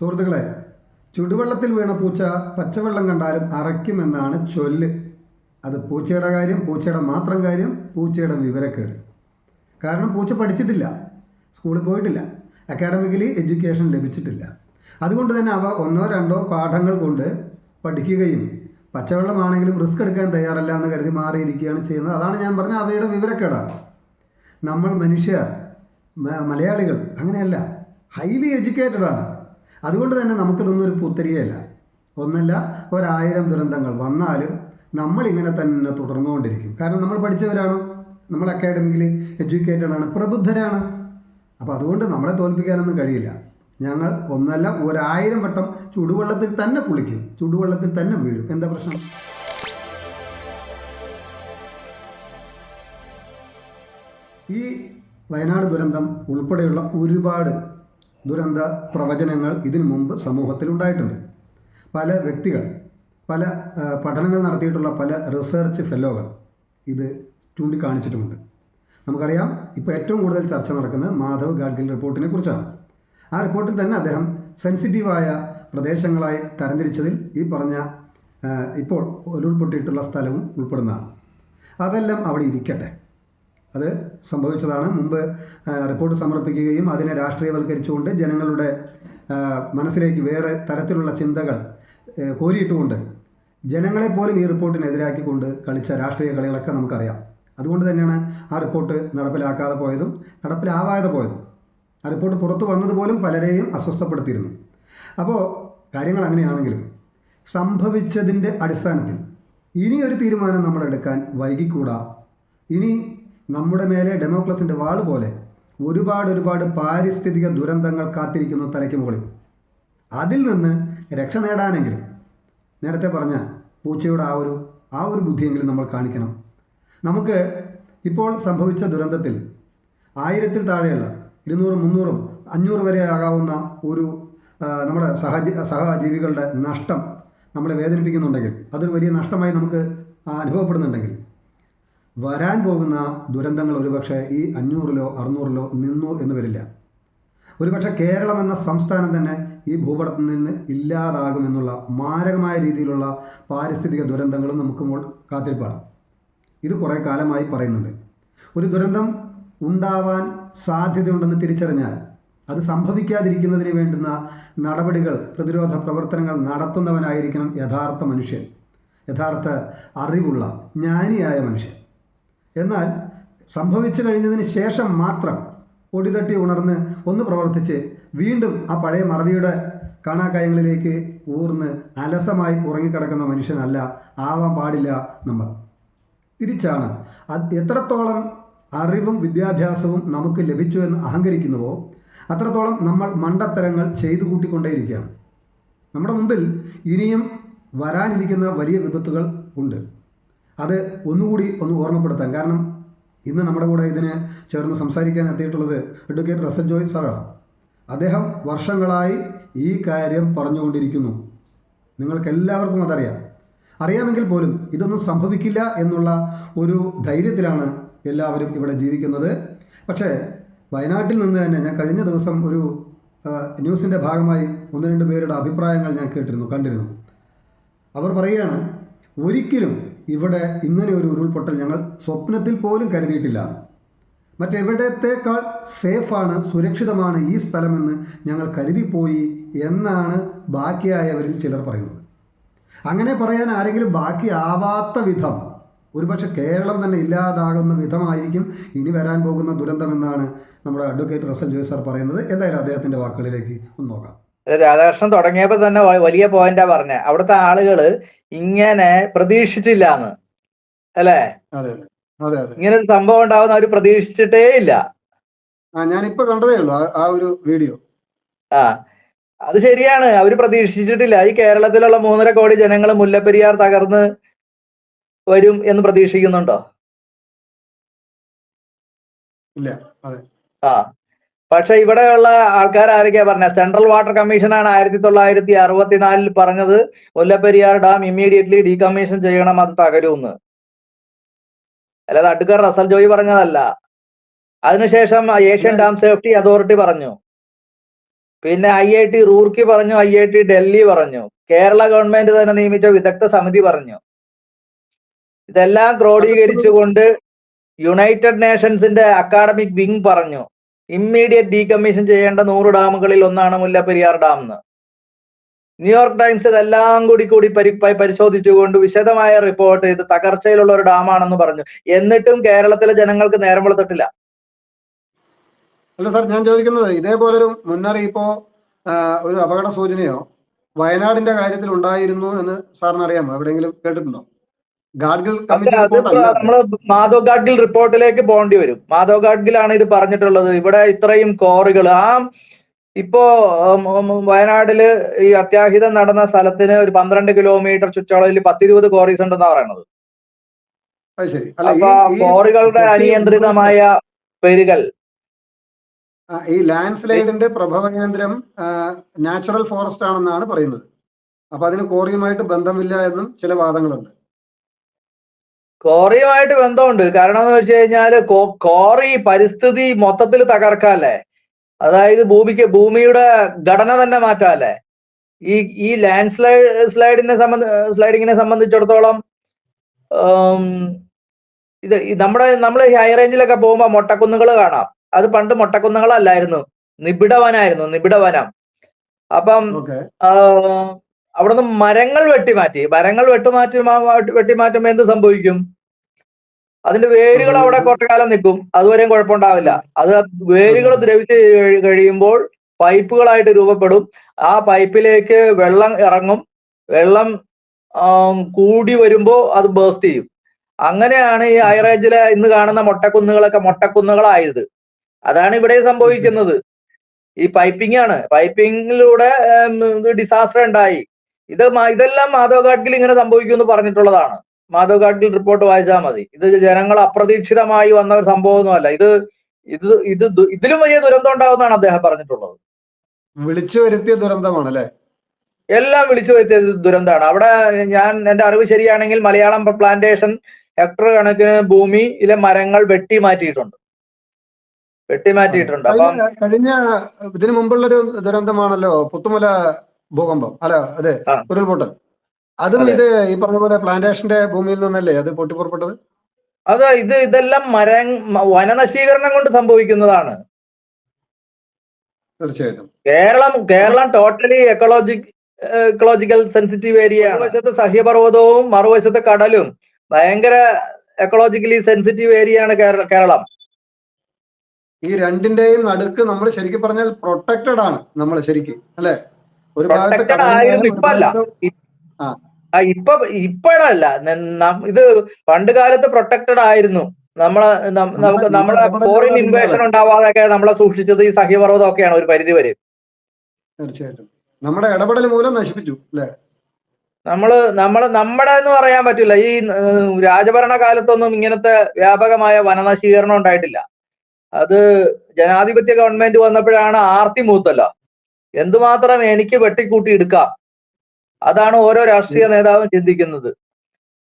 സുഹൃത്തുക്കളെ ചുടുവെള്ളത്തിൽ വീണ പൂച്ച പച്ചവെള്ളം കണ്ടാലും അറയ്ക്കുമെന്നാണ് ചൊല്ല്. അത് പൂച്ചയുടെ കാര്യം പൂച്ചയുടെ മാത്രം കാര്യം പൂച്ചയുടെ വിവരക്കേട്. കാരണം പൂച്ച പഠിച്ചിട്ടില്ല സ്കൂളിൽ പോയിട്ടില്ല അക്കാഡമിക്കലി എഡ്യൂക്കേഷൻ ലഭിച്ചിട്ടില്ല. അതുകൊണ്ട് തന്നെ അവ ഒന്നോ രണ്ടോ പാഠങ്ങൾ കൊണ്ട് പഠിക്കുകയും പച്ചവെള്ളമാണെങ്കിലും റിസ്ക് എടുക്കാൻ തയ്യാറല്ല എന്ന് കരുതി മാറിയിരിക്കുകയാണ് ചെയ്യുന്നത്. അതാണ് ഞാൻ പറഞ്ഞ അവയുടെ വിവരക്കേടാണ്. നമ്മൾ മനുഷ്യർ മലയാളികൾ അങ്ങനെയല്ല ഹൈലി എഡ്യൂക്കേറ്റഡ് ആണ്. അതുകൊണ്ട് തന്നെ നമുക്കിതൊന്നും ഒരു പുത്തരികയല്ല. ഒന്നല്ല ഒരായിരം ദുരന്തങ്ങൾ വന്നാലും നമ്മളിങ്ങനെ തന്നെ തുടർന്നുകൊണ്ടിരിക്കും. കാരണം നമ്മൾ പഠിച്ചവരാണ്. നമ്മൾ അക്കാഡമിക്കലി എഡ്യൂക്കേറ്റഡ് ആണ്. പ്രബുദ്ധരാണ്. അപ്പോൾ അതുകൊണ്ട് നമ്മളെ തോൽപ്പിക്കാനൊന്നും കഴിയില്ല. ഞങ്ങൾ ഒന്നല്ല ഒരായിരം വട്ടം ചുടുവെള്ളത്തിൽ തന്നെ കുളിക്കും. ചുടുവെള്ളത്തിൽ തന്നെ വീഴും. എന്താ പ്രശ്നം? ഈ വയനാട് ദുരന്തം ഉൾപ്പെടെയുള്ള ഒരുപാട് ദുരന്ത പ്രവചനങ്ങൾ ഇതിനു മുമ്പ് സമൂഹത്തിൽ ഉണ്ടായിട്ടുണ്ട് പല വ്യക്തികൾ പല പഠനങ്ങൾ നടത്തിയിട്ടുള്ള പല റിസർച്ച് ഫെല്ലോകൾ ഇത് ചൂണ്ടിക്കാണിച്ചിട്ടുമുണ്ട്. നമുക്കറിയാം ഇപ്പോൾ ഏറ്റവും കൂടുതൽ ചർച്ച നടക്കുന്ന മാധവ് ഗാഡ്ഗിൽ റിപ്പോർട്ടിനെ കുറിച്ചാണ്. ആ റിപ്പോർട്ടിൽ തന്നെ അദ്ദേഹം സെൻസിറ്റീവായ പ്രദേശങ്ങളായി തരംതിരിച്ചതിൽ ഈ പറഞ്ഞ ഇപ്പോൾ ഉരുൾപൊട്ടിയിട്ടുള്ള സ്ഥലവും ഉൾപ്പെടുന്നതാണ്. അതെല്ലാം അവിടെ ഇരിക്കട്ടെ. അത് സംഭവിച്ചതാണ്. മുമ്പ് റിപ്പോർട്ട് സമർപ്പിക്കുകയും അതിനെ രാഷ്ട്രീയവൽക്കരിച്ചുകൊണ്ട് ജനങ്ങളുടെ മനസ്സിലേക്ക് വേറെ തരത്തിലുള്ള ചിന്തകൾ കോരിയിട്ടുകൊണ്ട് ജനങ്ങളെ പോലും ഈ റിപ്പോർട്ടിനെതിരാക്കിക്കൊണ്ട് കളിച്ച രാഷ്ട്രീയ കളികളൊക്കെ നമുക്കറിയാം. അതുകൊണ്ട് തന്നെയാണ് ആ റിപ്പോർട്ട് നടപ്പിലാക്കാതെ പോയതും നടപ്പിലാവാതെ പോയതും. ആ റിപ്പോർട്ട് പുറത്തു വന്നതുപോലും പലരെയും അസ്വസ്ഥപ്പെടുത്തിയിരുന്നു. അപ്പോൾ കാര്യങ്ങൾ അങ്ങനെയാണെങ്കിലും സംഭവിച്ചതിന്റെ അടിസ്ഥാനത്തിൽ ഇനിയൊരു തീരുമാനം നമ്മൾ എടുക്കാൻ വൈകിക്കൂടാ? ഇനി നമ്മുടെ മേലെ ഡെമോക്രസിന്റെ വാൾ പോലെ ഒരുപാട് ഒരുപാട് പാരിസ്ഥിതിക ദുരന്തങ്ങൾ കാത്തിരിക്കുന്നു തലയ്ക്ക് മുകളിൽ. അതിൽ നിന്ന് രക്ഷ നേടാനെങ്കിലും നേരത്തെ പറഞ്ഞ പൂച്ചയുടെ ആ ഒരു ആ ഒരു ബുദ്ധിയെങ്കിലും നമ്മൾ കാണിക്കണം. നമുക്ക് ഇപ്പോൾ സംഭവിച്ച ദുരന്തത്തിൽ ആയിരത്തിൽ താഴെയുള്ള ഇരുന്നൂറും മുന്നൂറും അഞ്ഞൂറ് വരെ ആകാവുന്ന ഒരു നമ്മുടെ സഹജീ സഹജീവികളുടെ നഷ്ടം നമ്മളെ വേദനിപ്പിക്കുന്നുണ്ടെങ്കിൽ അതൊരു വലിയ നഷ്ടമായി നമുക്ക് അനുഭവപ്പെടുന്നുണ്ടെങ്കിൽ വരാൻ പോകുന്ന ദുരന്തങ്ങൾ ഒരുപക്ഷെ ഈ അഞ്ഞൂറിലോ അറുന്നൂറിലോ നിന്നു എന്ന് വരില്ല. ഒരുപക്ഷെ കേരളം എന്ന സംസ്ഥാനം തന്നെ ഈ ഭൂപടത്തിൽ നിന്ന് ഇല്ലാതാകുമെന്നുള്ള മാരകമായ രീതിയിലുള്ള പാരിസ്ഥിതിക ദുരന്തങ്ങളും നമുക്ക് കാത്തിരിപ്പാണ്. ഇത് കുറേ കാലമായി പറയുന്നുണ്ട്. ഒരു ദുരന്തം ഉണ്ടാവാൻ സാധ്യതയുണ്ടെന്ന് തിരിച്ചറിഞ്ഞാൽ അത് സംഭവിക്കാതിരിക്കുന്നതിന് വേണ്ടുന്ന നടപടികൾ പ്രതിരോധ പ്രവർത്തനങ്ങൾ നടത്തുന്നവനായിരിക്കണം യഥാർത്ഥ മനുഷ്യൻ. യഥാർത്ഥ അറിവുള്ള ജ്ഞാനിയായ മനുഷ്യൻ. എന്നാൽ സംഭവിച്ചു കഴിഞ്ഞതിന് ശേഷം മാത്രം പൊടിതട്ടി ഉണർന്ന് ഒന്ന് പ്രവർത്തിച്ച് വീണ്ടും ആ പഴയ മറവിയുടെ കാണാക്കായങ്ങളിലേക്ക് ഊർന്ന് അലസമായി ഉറങ്ങിക്കിടക്കുന്ന മനുഷ്യനല്ല ആവാൻ പാടില്ല നമ്മൾ. തിരിച്ചാണ്. എത്രത്തോളം അറിവും വിദ്യാഭ്യാസവും നമുക്ക് ലഭിച്ചു എന്ന് അഹങ്കരിക്കുന്നുവോ അത്രത്തോളം നമ്മൾ മണ്ടത്തരങ്ങൾ ചെയ്തു കൂട്ടിക്കൊണ്ടേയിരിക്കുകയാണ്. നമ്മുടെ മുമ്പിൽ ഇനിയും വരാനിരിക്കുന്ന വലിയ വിപത്തുകൾ ഉണ്ട്. അത് ഒന്നുകൂടി ഒന്ന് ഓർമ്മപ്പെടുത്താം കാരണം ഇന്ന് നമ്മുടെ കൂടെ ഇതിന് ചേർന്ന് സംസാരിക്കാൻ എത്തിയിട്ടുള്ളത് അഡ്വക്കേറ്റ് റസൻ ജോയ് സാറാണ്. അദ്ദേഹം വർഷങ്ങളായി ഈ കാര്യം പറഞ്ഞുകൊണ്ടിരിക്കുന്നു. നിങ്ങൾക്കെല്ലാവർക്കും അതറിയാം. അറിയാമെങ്കിൽ പോലും ഇതൊന്നും സംഭവിക്കില്ല എന്നുള്ള ഒരു ധൈര്യത്തിലാണ് എല്ലാവരും ഇവിടെ ജീവിക്കുന്നത്. പക്ഷേ വയനാട്ടിൽ നിന്ന് തന്നെ ഞാൻ കഴിഞ്ഞ ദിവസം ഒരു ന്യൂസിന്റെ ഭാഗമായി ഒന്ന് രണ്ട് പേരുടെ അഭിപ്രായങ്ങൾ ഞാൻ കേട്ടിരുന്നു കണ്ടിരുന്നു. അവർ പറയുകയാണ് ഒരിക്കലും ഇവിടെ ഇങ്ങനെ ഒരു ഉരുൾപൊട്ടൽ ഞങ്ങൾ സ്വപ്നത്തിൽ പോലും കരുതിയിട്ടില്ല. മറ്റെവിടത്തേക്കാൾ സേഫാണ് സുരക്ഷിതമാണ് ഈ സ്ഥലമെന്ന് ഞങ്ങൾ കരുതിപ്പോയി എന്നാണ് ബാക്കിയായവരിൽ ചിലർ പറയുന്നത്. അങ്ങനെ പറയാൻ ആരെങ്കിലും ബാക്കിയാവാത്ത വിധം ഒരുപക്ഷെ കേരളം തന്നെ ഇല്ലാതാകുന്ന വിധമായിരിക്കും ഇനി വരാൻ പോകുന്ന ദുരന്തമെന്നാണ് നമ്മുടെ അഡ്വക്കേറ്റ് റസൽ ജോയ് സാർ പറയുന്നത്. എന്തായാലും അദ്ദേഹത്തിന്റെ വാക്കുകളിലേക്ക് ഒന്ന് നോക്കാം. രാധാകൃഷ്ണൻ തുടങ്ങിയപ്പോൾ തന്നെ വലിയ പോയിന്റാ പറഞ്ഞത് അവിടുത്തെ ആളുകൾ ഇങ്ങനെ പ്രതീക്ഷിച്ചില്ല എന്ന് അല്ലേ ഇങ്ങനെ ഒരു സംഭവം ഉണ്ടാവുന്ന അവർ പ്രതീക്ഷിച്ചിട്ടേ ഇല്ല. ആ ഞാനിപ്പോൾ കണ്ടതേ ഉള്ളൂ ആ- ഒരു വീഡിയോ. ആ അത് ശരിയാണ്. അവർ പ്രതീക്ഷിച്ചിട്ടില്ല. ഈ കേരളത്തിലുള്ള മൂന്നര കോടി ജനങ്ങൾ മുല്ലപ്പെരിയാർ തകർന്ന് വരും എന്ന് പ്രതീക്ഷിക്കുന്നുണ്ടോ? ഇല്ല ആ. പക്ഷെ ഇവിടെയുള്ള ആൾക്കാർ ആരൊക്കെയാ പറഞ്ഞ? സെൻട്രൽ വാട്ടർ കമ്മീഷനാണ് ആയിരത്തി തൊള്ളായിരത്തി അറുപത്തിനാലിൽ പറഞ്ഞത് മുല്ലപ്പെരിയാർ ഡാം ഇമ്മീഡിയറ്റ്ലി ഡീകമ്മീഷൻ ചെയ്യണം അത് തകരുമെന്ന് അല്ലാതെ അടുക്കർ റസൽ ജോയി പറഞ്ഞതല്ല. അതിനുശേഷം ഏഷ്യൻ ഡാം സേഫ്റ്റി അതോറിറ്റി പറഞ്ഞു. പിന്നെ ഐ ഐ ടി റൂർക്കി പറഞ്ഞു ഐ ഐ ടി ഡൽഹി പറഞ്ഞു കേരള ഗവൺമെന്റ് തന്നെ നിയമിച്ച വിദഗ്ധ സമിതി പറഞ്ഞു. ഇതെല്ലാം ക്രോഡീകരിച്ചുകൊണ്ട് യുണൈറ്റഡ് നേഷൻസിന്റെ അക്കാഡമിക് വിങ് പറഞ്ഞു. ഇമ്മീഡിയറ്റ് ഡീകമ്മീഷൻ ചെയ്യേണ്ട നൂറ് ഡാമുകളിൽ ഒന്നാണ് മുല്ലപ്പെരിയാർ ഡാം എന്ന്. ന്യൂയോർക്ക് ടൈംസ് ഇതെല്ലാം കൂടി കൂടി പരി പരിശോധിച്ചുകൊണ്ട് വിശദമായ റിപ്പോർട്ട് ഇത് തകർച്ചയിലുള്ള ഒരു ഡാമാണെന്ന് പറഞ്ഞു. എന്നിട്ടും കേരളത്തിലെ ജനങ്ങൾക്ക് നേരം വെളുത്തിട്ടില്ല. അല്ല സാർ ഞാൻ ചോദിക്കുന്നത് ഇതേപോലൊരു മുന്നറിയിപ്പോ ഒരു അപകട സൂചനയോ വയനാടിന്റെ കാര്യത്തിൽ ഉണ്ടായിരുന്നു എന്ന് സാറിന് അറിയാമോ? എവിടെയെങ്കിലും കേട്ടിട്ടുണ്ടോ? ഗാഡ്ഗിൽ നമ്മൾ മാധവ് ഗാഡ്ഗിൽ റിപ്പോർട്ടിലേക്ക് പോകേണ്ടി വരും. മാധവ് ഗാഡ്ഗിലാണ് ഇത് പറഞ്ഞിട്ടുള്ളത്. ഇവിടെ ഇത്രയും കോറികൾ ആ ഇപ്പോ വയനാട്ടിൽ ഈ അത്യാഹിതം നടന്ന സ്ഥലത്തിന് ഒരു പന്ത്രണ്ട് കിലോമീറ്റർ ചുറ്റളവിൽ പത്തിരുപത് കോറീസ് ഉണ്ടെന്നാ പറയണത്. അത് ശരി. അല്ല അപ്പൊ കോറികളുടെ അനിയന്ത്രിതമായ പെരുകൽ ഈ ലാൻഡ് സ്ലൈഡിന്റെ പ്രഭവ കേന്ദ്രം നാച്ചുറൽ ഫോറസ്റ്റ് ആണെന്നാണ് പറയുന്നത്. അപ്പൊ അതിന് കോറിയുമായിട്ട് ബന്ധമില്ല എന്നും ചില വാദങ്ങളുണ്ട്. കോറിയുമായിട്ട് ബന്ധമുണ്ട്. കാരണം എന്ന് വെച്ച് കഴിഞ്ഞാൽ കോറി പരിസ്ഥിതി മൊത്തത്തിൽ തകർക്കാല്ലേ? അതായത് ഭൂമിക്ക് ഭൂമിയുടെ ഘടന തന്നെ മാറ്റാല്ലേ? ഈ ഈ ലാൻഡ് സ്ലൈഡ് സ്ലൈഡിനെ സംബന്ധ സ്ലൈഡിങ്ങിനെ സംബന്ധിച്ചിടത്തോളം ഇത് നമ്മുടെ നമ്മൾ ഹൈ റേഞ്ചിലൊക്കെ പോകുമ്പോൾ മൊട്ടക്കുന്നുകൾ കാണാം. അത് പണ്ട് മൊട്ടക്കുന്നുകളല്ലായിരുന്നു. നിബിഡവനായിരുന്നു നിബിഡവനം. അപ്പം അവിടുന്ന് മരങ്ങൾ വെട്ടിമാറ്റി മരങ്ങൾ വെട്ടുമാറ്റി വെട്ടിമാറ്റുമ്പോ എന്ത് സംഭവിക്കും? അതിന്റെ വേരുകൾ അവിടെ കുറച്ചു കാലം നിൽക്കും. അതുവരെയും കുഴപ്പമുണ്ടാവില്ല. അത് വേരുകൾ ദ്രവിച്ച് കഴിയുമ്പോൾ പൈപ്പുകളായിട്ട് രൂപപ്പെടും. ആ പൈപ്പിലേക്ക് വെള്ളം ഇറങ്ങും. വെള്ളം കൂടി വരുമ്പോൾ അത് ബേസ്റ്റ് ചെയ്യും. അങ്ങനെയാണ് ഈ ഹൈറേഞ്ചിലെ ഇന്ന് കാണുന്ന മൊട്ടക്കുന്നുകളൊക്കെ മൊട്ടക്കുന്നുകളായത്. അതാണ് ഇവിടെ സംഭവിക്കുന്നത്. ഈ പൈപ്പിംഗ് ആണ് പൈപ്പിങ്ങിലൂടെ ഡിസാസ്റ്റർ ഉണ്ടായി. ഇത് ഇതെല്ലാം മാധവ് ഗാഡ്ഗിൽ ഇങ്ങനെ സംഭവിക്കുമെന്ന് പറഞ്ഞിട്ടുള്ളതാണ്. മാധവ് ഗാഡ്ഗിൽ റിപ്പോർട്ട് വായിച്ചാൽ മതി. ഇത് ജനങ്ങൾ അപ്രതീക്ഷിതമായി വന്ന ഒരു സംഭവമൊന്നുമല്ല. ഇത് ഇത് ഇത് ഇതിലും വലിയ ദുരന്തം ഉണ്ടാവുമെന്നാണ് അദ്ദേഹം പറഞ്ഞിട്ടുള്ളത്. വിളിച്ചു വരുത്തിയ ദുരന്തമാണ് അല്ലേ എല്ലാം വിളിച്ചു വരുത്തിയ ദുരന്തമാണ്. അവിടെ ഞാൻ എന്റെ അറിവ് ശരിയാണെങ്കിൽ മലയാളം പ്ലാന്റേഷൻ ഹെക്ടർ കണക്കിന് ഭൂമിയിലെ മരങ്ങൾ വെട്ടി മാറ്റിയിട്ടുണ്ട്. വെട്ടി മാറ്റിയിട്ടുണ്ട്. അപ്പം കഴിഞ്ഞ കഴിഞ്ഞ ഇതിനു മുമ്പുള്ളൊരു ദുരന്തമാണല്ലോ. പുത്തുമല ഭൂകമ്പം. അല്ല അതെ. ഉരുൾപൊട്ടൽ. അതും ഇത് ഈ പറഞ്ഞ പോലെ പ്ലാന്റേഷന്റെ ഭൂമിയിൽ നിന്നല്ലേ അത് പൊട്ടിപ്പുറപ്പെട്ടത്? അത് ഇത് ഇതെല്ലാം മര വനനശീകരണം കൊണ്ട് സംഭവിക്കുന്നതാണ്. തീർച്ചയായിട്ടും. Keralam Keralam totally ecology ecological sensitive area വശത്ത് സഹ്യപർവതവും മറുവശത്ത് കടലും. ഭയങ്കര എക്കോളജിക്കലി സെൻസിറ്റീവ് ഏരിയ ആണ് കേരളം. ഈ രണ്ടിന്റെയും നടുക്ക് നമ്മൾ ശരിക്കും പറഞ്ഞാൽ പ്രൊട്ടക്റ്റഡ് ആണ് നമ്മൾ ശരിക്കും അല്ലെ? Protected ആയിരുന്നു, ഇപ്പൊ അല്ല. ആ. ഇപ്പൊ ഇപ്പോഴല്ല. ഇത് പണ്ട് കാലത്ത് പ്രൊട്ടക്റ്റഡ് ആയിരുന്നു. നമ്മളെ നമുക്ക് നമ്മളെ ഫോറിൻ ഇൻവേഷൻ ഉണ്ടാവാതെയൊക്കെ നമ്മളെ സൂക്ഷിച്ചത് ഈ സഹ്യപർവതം ഒക്കെയാണ് ഒരു പരിധി വരെ. തീർച്ചയായിട്ടും. നമ്മുടെ ഇടപെടൽ മൂലം നശിപ്പിച്ചു അല്ലെ? നമ്മൾ നമ്മൾ നമ്മുടെ എന്ന് പറയാൻ പറ്റില്ല. ഈ രാജഭരണ കാലത്തൊന്നും ഇങ്ങനത്തെ വ്യാപകമായ വനനശീകരണം ഉണ്ടായിട്ടില്ല. അത് ജനാധിപത്യ ഗവൺമെന്റ് വന്നപ്പോഴാണ് ആർത്തി മൂത്തല്ലോ. എന്തുമാത്രം എനിക്ക് വെട്ടിക്കൂട്ടി എടുക്കാം? അതാണ് ഓരോ രാഷ്ട്രീയ നേതാവും ചിന്തിക്കുന്നത്.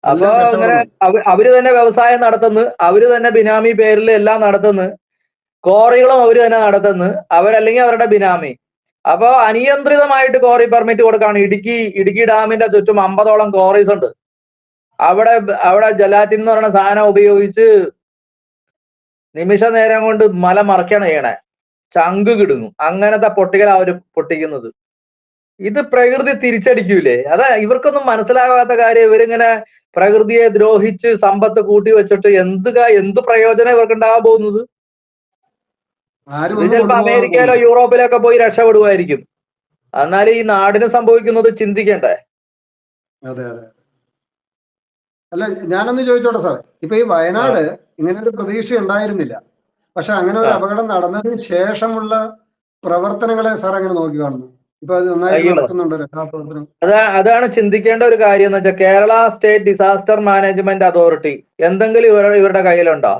അപ്പൊ അങ്ങനെ അവർ തന്നെ വ്യവസായം നടത്തുന്നു അവർ തന്നെ ബിനാമി പേരിൽ എല്ലാം നടത്തുന്നു കോറികളും അവർ തന്നെ നടത്തുന്നു അവരല്ലെങ്കിൽ അവരുടെ ബിനാമി. അപ്പൊ അനിയന്ത്രിതമായിട്ട് കോറി പെർമിറ്റ് കൊടുക്കാണ്. ഇടുക്കി ഇടുക്കി ഡാമിന്റെ ചുറ്റും അമ്പതോളം കോറീസ് ഉണ്ട്. അവിടെ അവിടെ ജലാറ്റിൻ എന്ന് പറയുന്ന സാധനം ഉപയോഗിച്ച് നിമിഷ നേരം കൊണ്ട് മല മറക്കാണ് ചെയ്യണേ. ചങ്ക് കിടുങ്ങും അങ്ങനത്തെ പൊട്ടിക്കൽ അവർ പൊട്ടിക്കുന്നത്. ഇത് പ്രകൃതി തിരിച്ചടിക്കൂലേ? അതാ ഇവർക്കൊന്നും മനസ്സിലാകാത്ത കാര്യം. ഇവരിങ്ങനെ പ്രകൃതിയെ ദ്രോഹിച്ച് സമ്പത്ത് കൂട്ടി വെച്ചിട്ട് എന്ത് എന്ത് പ്രയോജനം ഇവർക്ക് ഉണ്ടാകാൻ പോകുന്നത് ചിലപ്പോ അമേരിക്കയിലോ അമേരിക്കയിലോ യൂറോപ്പിലൊക്കെ പോയി രക്ഷപ്പെടുവായിരിക്കും. എന്നാൽ ഈ നാടിന് സംഭവിക്കുന്നത് ചിന്തിക്കണ്ടേ? അതെ അതെ. അല്ല ഞാനൊന്ന് ചോദിച്ചോട്ടെ സാർ ഇപ്പൊ ഈ വയനാട് ഇങ്ങനെ ഒരു പ്രതീക്ഷ ഉണ്ടായിരുന്നില്ല പക്ഷെ അങ്ങനെ ഒരു. അപകടം നടന്നതിന് ശേഷമുള്ള പ്രവർത്തനങ്ങളെ സാർ അങ്ങനെ നോക്കി കാണുന്നു. അതാ അതാണ് ചിന്തിക്കേണ്ട ഒരു കാര്യം എന്ന് വെച്ചാൽ Kerala state disaster management authority എന്തെങ്കിലും ഇവരുടെ ഇവരുടെ കയ്യിലുണ്ടോ?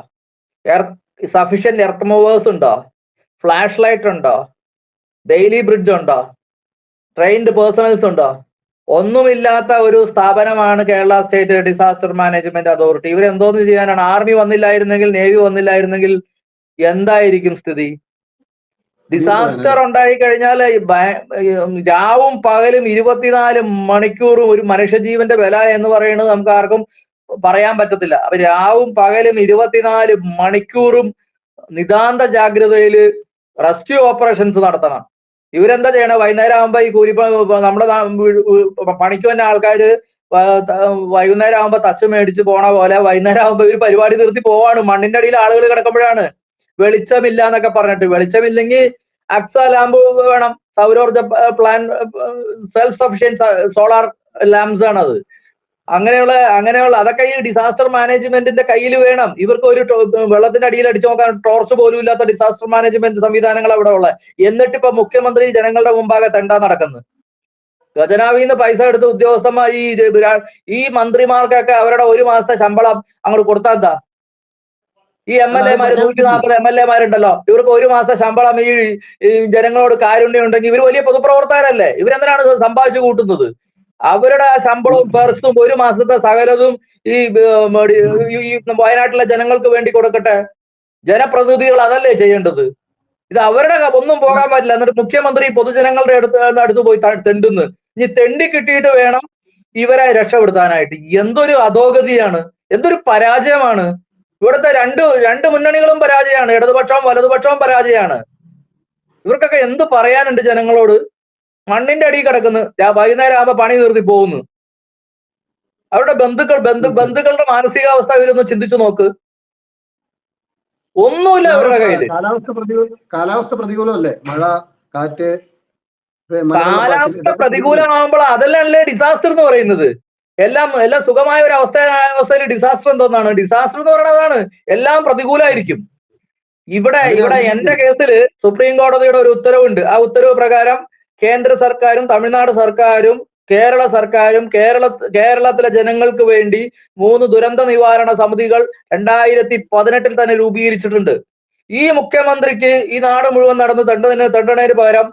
സഫിഷ്യന്റ് എർത്ത് മൂവേഴ്സ് ഉണ്ടോ? ഫ്ലാഷ് ലൈറ്റ് ഉണ്ടോ? ഡെയിലി ബ്രിഡ്ജ് ഉണ്ടോ? ട്രെയിൻഡ് പേഴ്സണൽസ് ഉണ്ടോ? ഒന്നുമില്ലാത്ത ഒരു സ്ഥാപനമാണ് Kerala state disaster management authority. ഇവരെന്തോന്ന് ചെയ്യാനാണ്? ആർമി വന്നില്ലായിരുന്നെങ്കിൽ നേവി വന്നില്ലായിരുന്നെങ്കിൽ എന്തായിരിക്കും സ്ഥിതി? ഡിസാസ്റ്റർ ഉണ്ടായി കഴിഞ്ഞാൽ രാവും പകലും ഇരുപത്തിനാല് മണിക്കൂറും ഒരു മനുഷ്യജീവന്റെ വില എന്ന് പറയുന്നത് നമുക്ക് ആർക്കും പറയാൻ പറ്റത്തില്ല. അപ്പൊ രാവും പകലും ഇരുപത്തിനാല് മണിക്കൂറും നിതാന്ത ജാഗ്രതയിൽ റെസ്ക്യൂ ഓപ്പറേഷൻസ് നടത്തണം. ഇവരെന്താ ചെയ്യണേ? വൈകുന്നേരം ആകുമ്പോ ഈ കൂലിപ്പ നമ്മുടെ പണിക്ക് വന്ന ആൾക്കാര് വൈകുന്നേരം ആകുമ്പോ തച്ച് മേടിച്ച് പോണ പോലെ വൈകുന്നേരം ആകുമ്പോ ഇവർ പരിപാടി നിർത്തി പോവാണ്. മണ്ണിന്റെ അടിയിൽ ആളുകൾ കിടക്കുമ്പോഴാണ്. വെളിച്ചമില്ല എന്നൊക്കെ പറഞ്ഞിട്ട്. വെളിച്ചമില്ലെങ്കിൽ അക്സ ലാമ്പ് വേണം. സൗരോർജ plan self sufficiency solar lamps ആണ് അത് അങ്ങനെയുള്ള അങ്ങനെയുള്ള അതൊക്കെ ഈ ഡിസാസ്റ്റർ മാനേജ്മെന്റിന്റെ കയ്യിൽ വേണം. ഇവർക്ക് ഒരു വെള്ളത്തിന്റെ അടിയിൽ അടിച്ചു നോക്കാൻ ടോർച്ച് പോലും ഇല്ലാത്ത ഡിസാസ്റ്റർ മാനേജ്മെന്റ് സംവിധാനങ്ങൾ അവിടെ ഉള്ളത്. എന്നിട്ട് ഇപ്പൊ മുഖ്യമന്ത്രി ജനങ്ങളുടെ മുമ്പാകെ തെണ്ടാ നടക്കുന്നത്. ഖജനാവിൽ നിന്ന് പൈസ എടുത്ത് ഉദ്യോഗസ്ഥന്മാർ ഈ ഈ മന്ത്രിമാർക്കൊക്കെ അവരുടെ ഒരു മാസത്തെ ശമ്പളം അങ്ങോട്ട് കൊടുത്താ ഈ എം എൽ എമാര് നൂറ്റി നാൽപ്പത് എം എൽ എമാരുണ്ടല്ലോ ഇവർക്ക് ഒരു മാസത്തെ ശമ്പളം ഈ ജനങ്ങളോട് കാരുണ്യം ഉണ്ടെങ്കിൽ ഇവർ വലിയ പൊതുപ്രവർത്തകരല്ലേ? ഇവരെന്തിനാണ് സമ്പാദിച്ചു കൂട്ടുന്നത്? അവരുടെ ആ ശമ്പളവും പെർസും ഒരു മാസത്തെ സകലതും ഈ വയനാട്ടിലെ ജനങ്ങൾക്ക് വേണ്ടി കൊടുക്കട്ടെ? ജനപ്രതിനിധികൾ അതല്ലേ ചെയ്യേണ്ടത്? ഇത് അവരുടെ ഒന്നും പോകാൻ പറ്റില്ല. എന്നിട്ട് മുഖ്യമന്ത്രി പൊതുജനങ്ങളുടെ അടുത്ത് അടുത്ത് പോയി തെണ്ടുന്നു. ഇനി തെണ്ടി കിട്ടിയിട്ട് വേണം ഇവരെ രക്ഷപ്പെടുത്താനായിട്ട്. എന്തൊരു അധോഗതിയാണ്. എന്തൊരു പരാജയമാണ്. ഇവിടുത്തെ രണ്ട് രണ്ട് മുന്നണികളും പരാജയമാണ്. ഇടതുപക്ഷവും വലതുപക്ഷവും പരാജയമാണ്. ഇവർക്കൊക്കെ എന്ത് പറയാനുണ്ട് ജനങ്ങളോട്? മണ്ണിന്റെ അടിയിൽ കിടക്കുന്നു. വൈകുന്നേരം ആകുമ്പോ പണി നിർത്തി പോകുന്നു. അവരുടെ ബന്ധുക്കൾ ബന്ധു ബന്ധുക്കളുടെ മാനസികാവസ്ഥ ഇവരൊന്ന് ചിന്തിച്ചു നോക്ക്. ഒന്നുമില്ല അവരുടെ കയ്യിൽ കാലാവസ്ഥ പ്രതികൂല കാലാവസ്ഥ പ്രതികൂലമല്ലേ? മഴ കാറ്റ് കാലാവസ്ഥ പ്രതികൂലമാകുമ്പോൾ അതല്ലേ ഡിസാസ്റ്റർ എന്ന് പറയുന്നത്. എല്ലാം എല്ലാം സുഖമായ ഒരു അവസ്ഥ അവസ്ഥയിൽ ഡിസാസ്റ്റർ എന്തോന്നാണ്? ഡിസാസ്റ്റർ എന്ന് പറയുന്നതാണ് എല്ലാം പ്രതികൂലമായിരിക്കും. ഇവിടെ ഇവിടെ എന്റെ കേസിൽ സുപ്രീം കോടതിയുടെ ഒരു ഉത്തരവുണ്ട്. ആ ഉത്തരവ് പ്രകാരം കേന്ദ്ര സർക്കാരും തമിഴ്നാട് സർക്കാരും കേരള സർക്കാരും കേരള കേരളത്തിലെ ജനങ്ങൾക്ക് വേണ്ടി മൂന്ന് ദുരന്ത നിവാരണ സമിതികൾ രണ്ടായിരത്തി പതിനെട്ടിൽ തന്നെ രൂപീകരിച്ചിട്ടുണ്ട്. ഈ മുഖ്യമന്ത്രിക്ക് ഈ നാട് മുഴുവൻ നടന്ന് തണ്ടതിന് തണ്ടണേന് പകരം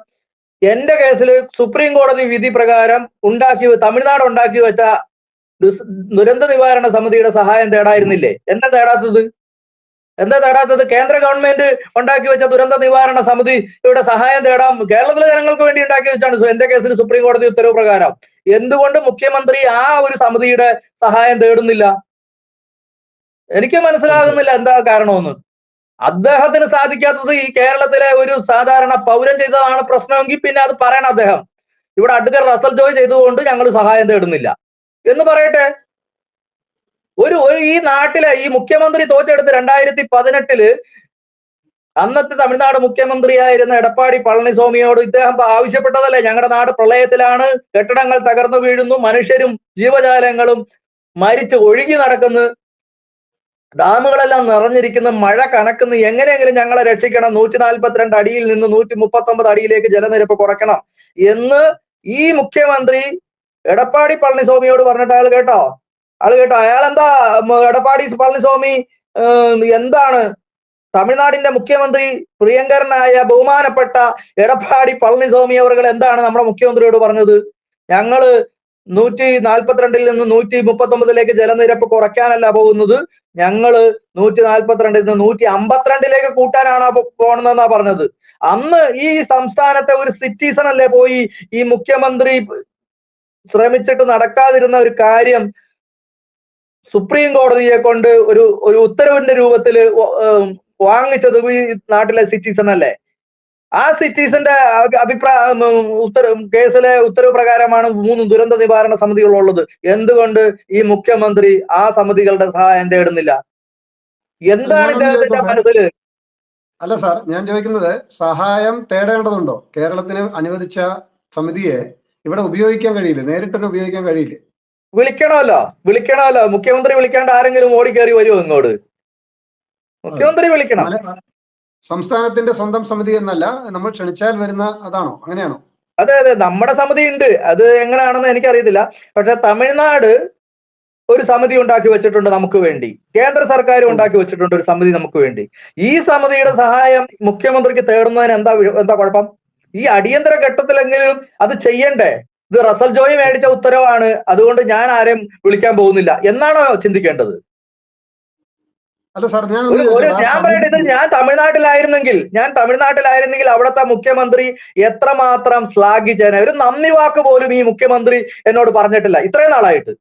എന്റെ കേസിൽ സുപ്രീം കോടതി വിധി പ്രകാരം ഉണ്ടാക്കി തമിഴ്നാട് ഉണ്ടാക്കി വെച്ച ദുരന്ത നിവാരണ സമിതിയുടെ സഹായം തേടായിരുന്നില്ലേ? എന്താ തേടാത്തത്? എന്താ തേടാത്തത്? കേന്ദ്ര ഗവൺമെന്റ് ഉണ്ടാക്കി വെച്ച ദുരന്ത നിവാരണ സമിതി ഇവിടെ സഹായം തേടാം. കേരളത്തിലെ ജനങ്ങൾക്ക് വേണ്ടി ഉണ്ടാക്കി വെച്ചാണ് എന്റെ കേസിൽ സുപ്രീം കോടതി ഉത്തരവ് പ്രകാരം. എന്തുകൊണ്ട് മുഖ്യമന്ത്രി ആ ഒരു സമിതിയുടെ സഹായം തേടുന്നില്ല? എനിക്ക് മനസ്സിലാകുന്നില്ല എന്താ കാരണമെന്ന്. അദ്ദേഹത്തിന് സാധിക്കാത്തത് ഈ കേരളത്തിലെ ഒരു സാധാരണ പൗരൻ ചെയ്തതാണ് പ്രശ്നമെങ്കിൽ പിന്നെ അത് പറയണം അദ്ദേഹം. ഇവിടെ അഡ്വക്കേറ്റ് റസൽ ജോയ് ചെയ്തുകൊണ്ട് ഞങ്ങൾ സഹായം തേടുന്നില്ല. എന്ന് പറയട്ടെ. ഒരു ഒരു ഈ നാട്ടിലെ ഈ മുഖ്യമന്ത്രി തോറ്റെടുത്ത് രണ്ടായിരത്തി പതിനെട്ടിൽ അന്നത്തെ തമിഴ്നാട് മുഖ്യമന്ത്രിയായിരുന്ന എടപ്പാടി പളനിസ്വാമിയോട് ഇദ്ദേഹം ആവശ്യപ്പെട്ടതല്ലേ? ഞങ്ങളുടെ നാട് പ്രളയത്തിലാണ് കെട്ടിടങ്ങൾ തകർന്നു വീഴുന്നു മനുഷ്യരും ജീവജാലങ്ങളും മരിച്ച് ഒഴുകി നടക്കുന്നു. ഡാമുകളെല്ലാം നിറഞ്ഞിരിക്കുന്നു മഴ കനക്കുന്നു. എങ്ങനെയെങ്കിലും ഞങ്ങളെ രക്ഷിക്കണം. നൂറ്റി നാൽപ്പത്തിരണ്ട് അടിയിൽ നിന്ന് നൂറ്റി മുപ്പത്തി ഒമ്പത് അടിയിലേക്ക് ജലനിരപ്പ് കുറയ്ക്കണം എന്ന് ഈ മുഖ്യമന്ത്രി എടപ്പാടി പളനിസ്വാമിയോട് പറഞ്ഞിട്ട് അയാൾ കേട്ടോ? ആൾ കേട്ടോ? അയാൾ എന്താ എടപ്പാടി പളനിസ്വാമി എന്താണ്? തമിഴ്നാടിന്റെ മുഖ്യമന്ത്രി പ്രിയങ്കരനായ ബഹുമാനപ്പെട്ട എടപ്പാടി പളനിസ്വാമി അവർകൾ എന്താണ് നമ്മുടെ മുഖ്യമന്ത്രിയോട് പറഞ്ഞത്? ഞങ്ങൾ നൂറ്റി നാൽപ്പത്തിരണ്ടിൽ നിന്ന് നൂറ്റി മുപ്പത്തി ഒമ്പതിലേക്ക് ജലനിരപ്പ് കുറയ്ക്കാനല്ല പോകുന്നത്. ഞങ്ങൾ നൂറ്റി നാൽപ്പത്തിരണ്ടിൽ നിന്ന് നൂറ്റി അമ്പത്തിരണ്ടിലേക്ക് കൂട്ടാനാണ് പോണെന്നാ പറഞ്ഞത്. അന്ന് ഈ സംസ്ഥാനത്തെ ഒരു സിറ്റിസൺ അല്ലേ പോയി ഈ മുഖ്യമന്ത്രി ശ്രമിച്ചിട്ട് നടക്കാതിരുന്ന ഒരു കാര്യം സുപ്രീം കോടതിയെ കൊണ്ട് ഒരു ഒരു ഉത്തരവിന്റെ രൂപത്തിൽ വാങ്ങിച്ചത് ഈ നാട്ടിലെ സിറ്റിസൺ അല്ലേ? ആ സിറ്റിസന്റെ അഭിപ്രായം ഉത്തര കേസിലെ ഉത്തരവ് പ്രകാരമാണ് മൂന്ന് ദുരന്ത നിവാരണ സമിതികൾ ഉള്ളത് എന്തുകൊണ്ട് ഈ മുഖ്യമന്ത്രി ആ സമിതികളുടെ സഹായം തേടുന്നില്ല? എന്താണ് ഇദ്ദേഹത്തിന്റെ മനസ്സിൽ അല്ല സാർ ഞാൻ ചോദിക്കുന്നത് സഹായം തേടേണ്ടതുണ്ടോ? കേരളത്തിന് അനുവദിച്ച സമിതിയെ ഇവിടെ ഉപയോഗിക്കാൻ കഴിയില്ല. നേരിട്ട് തന്നെ ഉപയോഗിക്കാൻ കഴിയില്ല. വിളിക്കണമല്ലോ. വിളിക്കണമല്ലോ. മുഖ്യമന്ത്രി വിളിക്കാണ്ട് ആരെങ്കിലും ഓടി കയറി വരുമോ ഇങ്ങോട്ട്? മുഖ്യമന്ത്രി വിളിക്കണം. സംസ്ഥാനത്തിന്റെ സ്വന്തം സമിതി എന്നല്ല. നമ്മൾ ക്ഷണിച്ചാൽ വരുന്ന അതാണോ? അങ്ങനെയാണോ? അതെ അതെ. നമ്മുടെ സമിതി ഉണ്ട്. അത് എങ്ങനെയാണെന്ന് എനിക്കറിയത്തില്ല. പക്ഷെ തമിഴ്നാട് ഒരു സമിതി ഉണ്ടാക്കി വെച്ചിട്ടുണ്ട് നമുക്ക് വേണ്ടി. കേന്ദ്ര സർക്കാർ ഉണ്ടാക്കി വെച്ചിട്ടുണ്ട് ഒരു സമിതി നമുക്ക് വേണ്ടി. ഈ സമിതിയുടെ സഹായം മുഖ്യമന്ത്രിക്ക് തേടുന്നതിന് എന്താ എന്താ കുഴപ്പം? ഈ അടിയന്തര ഘട്ടത്തിലെങ്കിലും അത് ചെയ്യണ്ടേ? ഇത് റസൽ ജോയി മേടിച്ച ഉത്തരവാണ്. അതുകൊണ്ട് ഞാൻ ആരെയും വിളിക്കാൻ പോകുന്നില്ല. എന്നാണോ ചിന്തിക്കേണ്ടത്? ഞാൻ പറയട്ടെ ഇത് ഞാൻ തമിഴ്നാട്ടിലായിരുന്നെങ്കിൽ ഞാൻ തമിഴ്നാട്ടിലായിരുന്നെങ്കിൽ അവിടുത്തെ മുഖ്യമന്ത്രി എത്രമാത്രം ശ്ലാഘിച്ചേനെ ഒരു നന്ദി വാക്ക് പോലും ഈ മുഖ്യമന്ത്രി എന്നോട് പറഞ്ഞിട്ടില്ല. ഇത്രയും നാളായിട്ട്.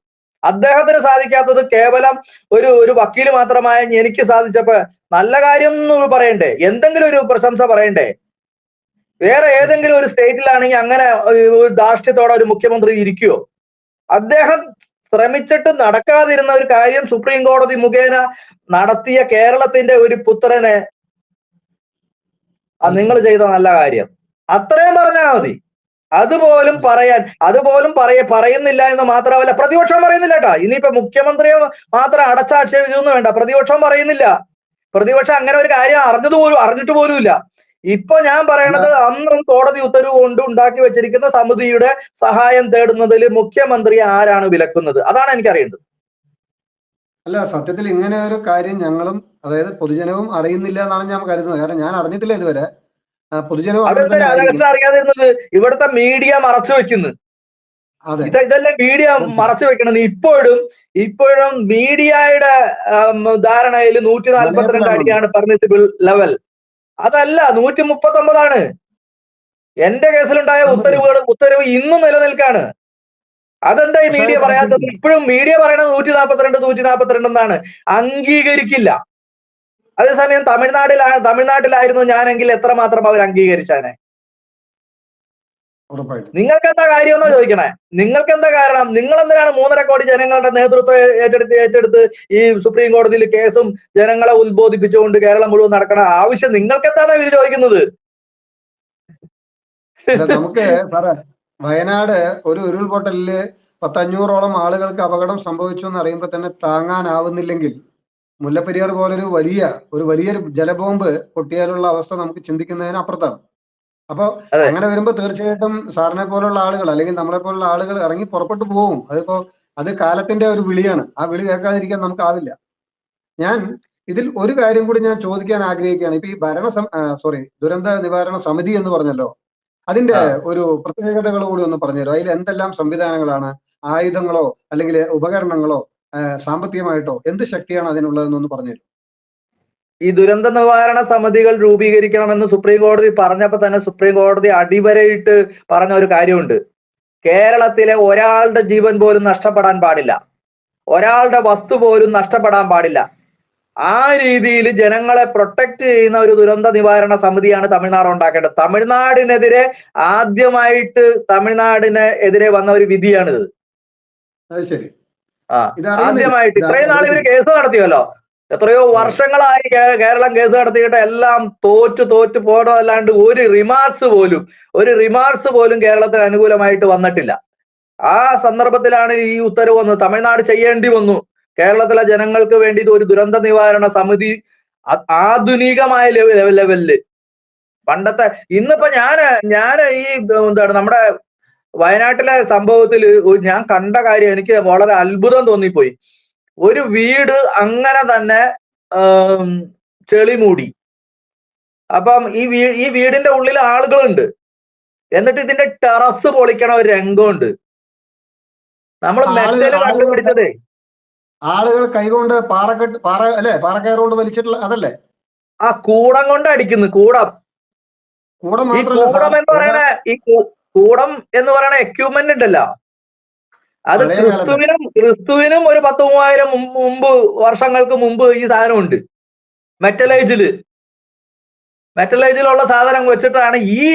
അദ്ദേഹത്തിന് സാധിക്കാത്തത് കേവലം ഒരു ഒരു വക്കീൽ മാത്രമായ എനിക്ക് സാധിച്ചപ്പോ നല്ല കാര്യം എന്ന് പറയണ്ടേ? എന്തെങ്കിലും ഒരു പ്രശംസ പറയണ്ടേ? വേറെ ഏതെങ്കിലും ഒരു സ്റ്റേറ്റിലാണെങ്കിൽ അങ്ങനെ ഒരു ധാർഷ്ട്യത്തോടെ ഒരു മുഖ്യമന്ത്രി ഇരിക്കുവോ? അദ്ദേഹം ശ്രമിച്ചിട്ട് നടക്കാതിരുന്ന ഒരു കാര്യം സുപ്രീം കോടതി മുഖേന നടത്തിയ കേരളത്തിന്റെ ഒരു പുത്രനെ ആ നിങ്ങൾ ചെയ്ത നല്ല കാര്യം. അത്രയും പറഞ്ഞാൽ മതി. അതുപോലും പറയാൻ അതുപോലും പറയ പറയുന്നില്ല എന്ന് മാത്രമല്ല പ്രതിപക്ഷം പറയുന്നില്ല കേട്ടാ. ഇനിയിപ്പോ മുഖ്യമന്ത്രിയെ മാത്രം അടച്ചാക്ഷേപിച്ചൊന്നും വേണ്ട. പ്രതിപക്ഷം പറയുന്നില്ല. പ്രതിപക്ഷം അങ്ങനെ ഒരു കാര്യം അറിഞ്ഞത് പോലും അറിഞ്ഞിട്ട് പോലുമില്ല. ഇപ്പൊ ഞാൻ പറയണത് അന്നും കോടതി ഉത്തരവ് കൊണ്ട് ഉണ്ടാക്കി വെച്ചിരിക്കുന്ന സമിതിയുടെ സഹായം തേടുന്നതിൽ മുഖ്യമന്ത്രി ആരാണ് വിലക്കുന്നത്? അതാണ് എനിക്ക് അറിയേണ്ടത് അല്ല സത്യത്തിൽ ഇങ്ങനെ ഒരു കാര്യം ഞങ്ങളും അതായത് പൊതുജനവും അറിയുന്നില്ല എന്നാണ് ഞാൻ കരുതുന്നത്. കാരണം ഞാൻ അറിഞ്ഞിട്ടില്ല ഇതുവരെ. പൊതുജനവും അറിയാതിരുന്നത്? ഇവിടുത്തെ മീഡിയ മറച്ചു വെക്കുന്നു. ഇതല്ലേ മീഡിയ മറച്ചു വെക്കണത് ഇപ്പോഴും ഇപ്പോഴും മീഡിയയുടെ ധാരണയിൽ നൂറ്റി നാൽപ്പത്തിരണ്ട് അടിയാണ് പെർമിസിബിൾ ലെവൽ അതല്ല നൂറ്റി മുപ്പത്തി ഒമ്പതാണ് എന്റെ കേസിലുണ്ടായ ഉത്തരവുകൾ ഉത്തരവ് ഇന്നും നിലനിൽക്കാണ്. അതെന്താ ഈ മീഡിയ പറയാത്തത്? ഇപ്പോഴും മീഡിയ പറയണത് നൂറ്റി നാൽപ്പത്തിരണ്ട് നൂറ്റി നാൽപ്പത്തിരണ്ട് എന്നാണ്. അംഗീകരിക്കില്ല. അതേസമയം തമിഴ്നാട്ടിലാ തമിഴ്നാട്ടിലായിരുന്നു ഞാനെങ്കിൽ എത്രമാത്രം അവർ അംഗീകരിച്ചാനെ നിങ്ങൾക്ക് എന്താ കാര്യമെന്നോ ചോദിക്കണേ? നിങ്ങൾക്ക് എന്താ കാരണം? നിങ്ങൾ എന്തിനാണ് മൂന്നര കോടി ജനങ്ങളുടെ നേതൃത്വം ഏറ്റെടുത്ത് ഏറ്റെടുത്ത് ഈ സുപ്രീം കോടതിയിൽ കേസും ജനങ്ങളെ ഉത്ബോധിപ്പിച്ചുകൊണ്ട് കേരളം മുഴുവൻ നടക്കണ ആവശ്യം നിങ്ങൾക്ക് എന്താണ് ഇവർ ചോദിക്കുന്നത്? നമുക്ക് സാറേ വയനാട് ഒരു ഉരുൾപൊട്ടലിൽ പത്തഞ്ഞൂറോളം ആളുകൾക്ക് അപകടം സംഭവിച്ചു എന്ന് അറിയുമ്പോൾ തന്നെ താങ്ങാനാവുന്നില്ലെങ്കിൽ മുല്ലപ്പെരിയാർ പോലൊരു വലിയ ഒരു വലിയൊരു ജലബോംബ് പൊട്ടിയാലുള്ള അവസ്ഥ നമുക്ക് ചിന്തിക്കുന്നതിന് അപ്പുറത്താണ് അപ്പൊ അങ്ങനെ വരുമ്പോ തീർച്ചയായിട്ടും സാറിനെ പോലുള്ള ആളുകൾ അല്ലെങ്കിൽ നമ്മളെ പോലുള്ള ആളുകൾ ഇറങ്ങി പുറപ്പെട്ടു പോകും അതിപ്പോ അത് കാലത്തിന്റെ ഒരു വിളിയാണ്. ആ വിളി കേൾക്കാതിരിക്കാൻ നമുക്കാവില്ല. ഞാൻ ഇതിൽ ഒരു കാര്യം കൂടി ഞാൻ ചോദിക്കാൻ ആഗ്രഹിക്കുകയാണ്. ഇപ്പൊ ഈ ഭരണ സോറി ദുരന്ത നിവാരണ സമിതി എന്ന് പറഞ്ഞല്ലോ. അതിന്റെ ഒരു പ്രത്യേകതകൾ കൂടി ഒന്ന് പറഞ്ഞുതരും അതിൽ എന്തെല്ലാം സംവിധാനങ്ങളാണ്? ആയുധങ്ങളോ അല്ലെങ്കിൽ ഉപകരണങ്ങളോ സാമ്പത്തികമായിട്ടോ എന്ത് ശക്തിയാണ് അതിനുള്ളതെന്നൊന്ന് പറഞ്ഞുതരും ഈ ദുരന്ത നിവാരണ സമിതികൾ രൂപീകരിക്കണമെന്ന് സുപ്രീം കോടതി പറഞ്ഞപ്പോൾ തന്നെ സുപ്രീം കോടതി അടിവരയിട്ട് പറഞ്ഞ ഒരു കാര്യമുണ്ട്. കേരളത്തിലെ ഒരാളുടെ ജീവൻ പോലും നഷ്ടപ്പെടാൻ പാടില്ല. ഒരാളുടെ വസ്തു പോലും നഷ്ടപ്പെടാൻ പാടില്ല. ആ രീതിയിൽ ജനങ്ങളെ പ്രൊട്ടക്ട് ചെയ്യുന്ന ഒരു ദുരന്ത നിവാരണ സമിതിയാണ് തമിഴ്നാട് ഉണ്ടാക്കേണ്ടത്. തമിഴ്നാടിനെതിരെ ആദ്യമായിട്ട് തമിഴ്നാടിന് എതിരെ വന്ന ഒരു വിധിയാണിത്. ആദ്യമായിട്ട് ഇത്രയും നാൾ ഇവർ കേസ് നടത്തിയല്ലോ. എത്രയോ വർഷങ്ങളായി കേരളം കേസ് നടത്തിയിട്ട് എല്ലാം തോറ്റു തോറ്റു പോകണമല്ലാണ്ട് ഒരു റിമാർക്സ് പോലും ഒരു റിമാർക്സ് പോലും കേരളത്തിന് അനുകൂലമായിട്ട് വന്നിട്ടില്ല. ആ സന്ദർഭത്തിലാണ് ഈ ഉത്തരവ് വന്നത്. തമിഴ്നാട് ചെയ്യേണ്ടി വന്നു. കേരളത്തിലെ ജനങ്ങൾക്ക് വേണ്ടി ഒരു ദുരന്ത നിവാരണ സമിതി ആധുനികമായ ലെവ- ലെവലിൽ. പണ്ടത്തെ ഇന്നിപ്പോ ഞാൻ ഞാൻ ഈ എന്താണ് നമ്മുടെ വയനാട്ടിലെ സംഭവത്തിൽ ഞാൻ കണ്ട കാര്യം എനിക്ക് വളരെ അത്ഭുതം തോന്നിപ്പോയി. ഒരു വീട് അങ്ങനെ തന്നെ ചെളിമൂടി. ചെളി മൂടി അപ്പം ഈ വീ ഈ വീടിന്റെ ഉള്ളിൽ ആളുകളുണ്ട്. എന്നിട്ട് ഇതിന്റെ ടെറസ് പൊളിക്കണ ഒരു രംഗമുണ്ട്. നമ്മൾ മെറ്റൽ കണ്ടുപിടിച്ചതേ. ആളുകൾ കൈകൊണ്ട് പാറക്കെട്ട് പാറ അല്ലേ അല്ലെ പാറക്കയറുകൊണ്ട് വലിച്ചിട്ടുള്ള അതല്ലേ? ആ കൂടം കൊണ്ട് അടിക്കുന്നു കൂടം. കൂടെ എന്ന് പറയണ ഈ കൂടം എന്ന് പറയണ എക്യൂപ്മെന്റ് ഉണ്ടല്ലോ. അത് ക്രിസ്തുവിനും ക്രിസ്തുവിനും ഒരു പത്ത് മൂവായിരം മുമ്പ് വർഷങ്ങൾക്ക് മുമ്പ് ഈ സാധനമുണ്ട്. മെറ്റലൈജിൽ മെറ്റലൈജിലുള്ള സാധനം വെച്ചിട്ടാണ് ഈ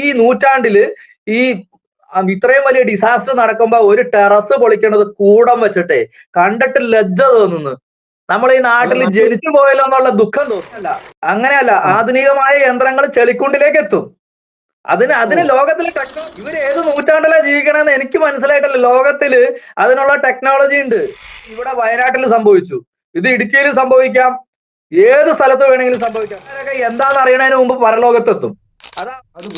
ഈ നൂറ്റാണ്ടിൽ ഈ ഇത്രയും വലിയ ഡിസാസ്റ്റർ നടക്കുമ്പോ ഒരു ടെറസ് പൊളിക്കണത് കൂടം വെച്ചിട്ടേ കണ്ടിട്ട് ലജ്ജ തോന്നുന്നു. നമ്മൾ ഈ നാട്ടിൽ ജനിച്ചു പോയല്ലോ എന്നുള്ള ദുഃഖം തോന്നുന്നല്ല അങ്ങനെയല്ല ആധുനികമായ യന്ത്രങ്ങൾ ചെളിക്കുണ്ടിലേക്ക് എത്തും അതിന് അതിന് ലോകത്തിലെ ടെക്നോ ഇവർ ഏത് നൂറ്റാണ്ടിലാ ജീവിക്കണമെന്ന് എനിക്ക് മനസ്സിലായിട്ടല്ല. ലോകത്തിൽ അതിനുള്ള ടെക്നോളജി ഉണ്ട്. ഇവിടെ വയനാട്ടിൽ സംഭവിച്ചു. ഇത് ഇടുക്കിയിൽ സംഭവിക്കാം. ഏത് സ്ഥലത്ത് വേണമെങ്കിലും സംഭവിക്കാം. അങ്ങനെയൊക്കെ എന്താന്ന് അറിയണതിന് മുമ്പ് പരലോകത്തെത്തും. അതാ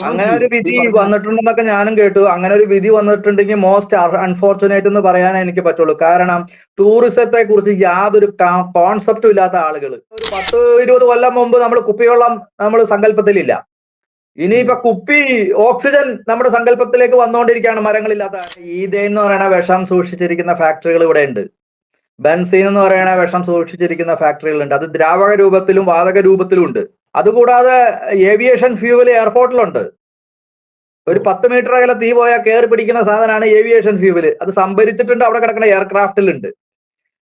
അങ്ങനെ ഒരു വിധി വന്നിട്ടുണ്ടെന്നൊക്കെ ഞാനും കേട്ടു. അങ്ങനെ ഒരു വിധി വന്നിട്ടുണ്ടെങ്കിൽ മോസ്റ്റ് അൺഫോർച്ചുനേറ്റ് എന്ന് പറയാനേ എനിക്ക് പറ്റുള്ളൂ. കാരണം ടൂറിസത്തെ കുറിച്ച് യാതൊരു കോൺസെപ്റ്റും ഇല്ലാത്ത ആളുകൾ ഒരു പത്ത് ഇരുപത് കൊല്ലം മുമ്പ് നമ്മൾ കുപ്പിവെള്ളം നമ്മൾ സങ്കല്പത്തിലില്ല. ഇനിയിപ്പോ കുപ്പി ഓക്സിജൻ നമ്മുടെ സങ്കല്പത്തിലേക്ക് വന്നുകൊണ്ടിരിക്കുകയാണ് മരങ്ങളില്ലാത്ത. ഈതേ എന്ന് പറയുന്ന വിഷം സൂക്ഷിച്ചിരിക്കുന്ന ഫാക്ടറികൾ ഇവിടെ ഉണ്ട്. ബെൻസീൻ എന്ന് പറയുന്ന വിഷം സൂക്ഷിച്ചിരിക്കുന്ന ഫാക്ടറികളുണ്ട് അത് ദ്രാവക രൂപത്തിലും വാതക രൂപത്തിലും ഉണ്ട്. അതുകൂടാതെ ഏവിയേഷൻ ഫ്യൂവൽ എയർപോർട്ടിലുണ്ട് ഒരു പത്ത് മീറ്റർ അകലെ തീ പോയാൽ കയറി പിടിക്കുന്ന സാധനമാണ് ഏവിയേഷൻ ഫ്യൂവൽ അത് സംഭരിച്ചിട്ടുണ്ട് അവിടെ കിടക്കുന്ന എയർക്രാഫ്റ്റിലുണ്ട്